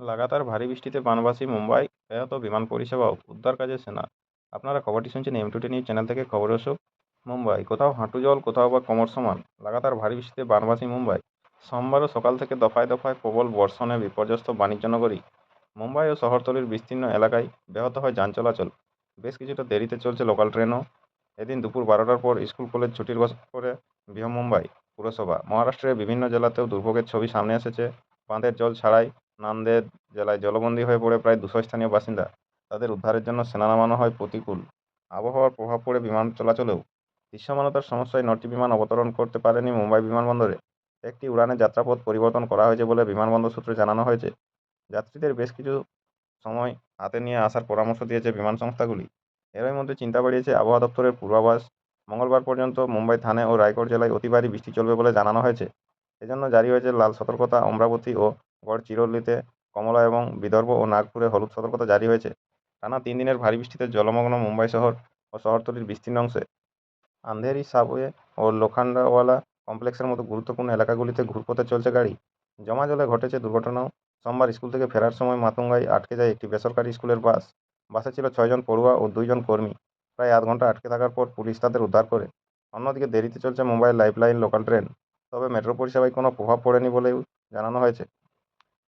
লাগাতার ভারী বৃষ্টিতে বানভাসি মুম্বাই ব্যাহত বিমান পরিষেবা উদ্ধার কাজে সেনা। আপনারা খবরটি শুনছেন এম টুডে নিউজ চ্যানেল থেকে, খবর উৎস মুম্বাই। কোথাও হাঁটু জল, কোথাও বা কোমর সমান, লাগাতার ভারী বৃষ্টিতে বানভাসি মুম্বাই। সোমবারও সকাল থেকে দফায় দফায় প্রবল বর্ষণে বিপর্যস্ত বাণিজ্য নগরী, মুম্বাই ও শহরতলির বিস্তীর্ণ এলাকায় ব্যাহত হয় যান চলাচল। বেশ কিছুটা দেরিতে চলছে লোকাল ট্রেনও। এদিন দুপুর বারোটার পর স্কুল, কলেজ ছুটির করে বৃহন্মুম্বাই পুরসভা। মহারাষ্ট্রের বিভিন্ন জেলাতেও দুর্ভোগের ছবি সামনে এসেছে। বাঁধের জল ছাড়াই নান্দেদ জেলায় জলবন্দী হয়ে পড়ে প্রায় দুশো স্থানীয় বাসিন্দা। তাদের উদ্ধারের জন্য সেনা নামানো হয় প্রতিকূল। আবহাওয়ার প্রভাব পড়ে বিমান চলাচলেও। দৃশ্যমানতার সমস্যায় নটি বিমান অবতরণ করতে পারেনি মুম্বাই বিমানবন্দরে। একটি উড়ানের যাত্রাপথ পরিবর্তন করা হয়েছে বলে বিমানবন্দর সূত্রে জানানো হয়েছে। যাত্রীদের বেশ কিছু সময় হাতে নিয়ে আসার পরামর্শ দিয়েছে বিমান সংস্থাগুলি। এরই মধ্যে চিন্তা বাড়িয়েছে আবহাওয়া দপ্তরের পূর্বাভাস। মঙ্গলবার পর্যন্ত মুম্বাই, থানে ও রায়গড় জেলায় অতি বৃষ্টি চলবে বলে জানানো হয়েছে। এজন্য জারি হয়েছে লাল সতর্কতা, অমরাবতী ও গড়চিরোলিতে কমলা এবং বিদর্ভ ও নাগপুরে হলুদ সতর্কতা জারি হয়েছে। টানা তিন দিনের ভারী বৃষ্টিতে জলমগ্ন মুম্বাই শহর ও শহরতলির বিস্তীর্ণ অংশে আন্ধেরি সাবওয়ে ও লোখান্ডাওয়ালা কমপ্লেক্সের মতো গুরুত্বপূর্ণ এলাকাগুলিতে ঘুরপথে চলছে গাড়ি। জমা জলে ঘটেছে দুর্ঘটনাও। সোমবার স্কুল থেকে ফেরার সময় মাতুঙ্গায় আটকে যায় একটি বেসরকারি স্কুলের বাস। বাসে ছিল ছয়জন পড়ুয়া ও দুইজন কর্মী। প্রায় আধ ঘণ্টা আটকে থাকার পর পুলিশ তাদের উদ্ধার করে। অন্যদিকে দেরিতে চলছে মুম্বাইয়ের লাইফলাইন লোকাল ট্রেন। তবে মেট্রো পরিষেবায় কোনো প্রভাব পড়েনি বলেও জানানো হয়েছে।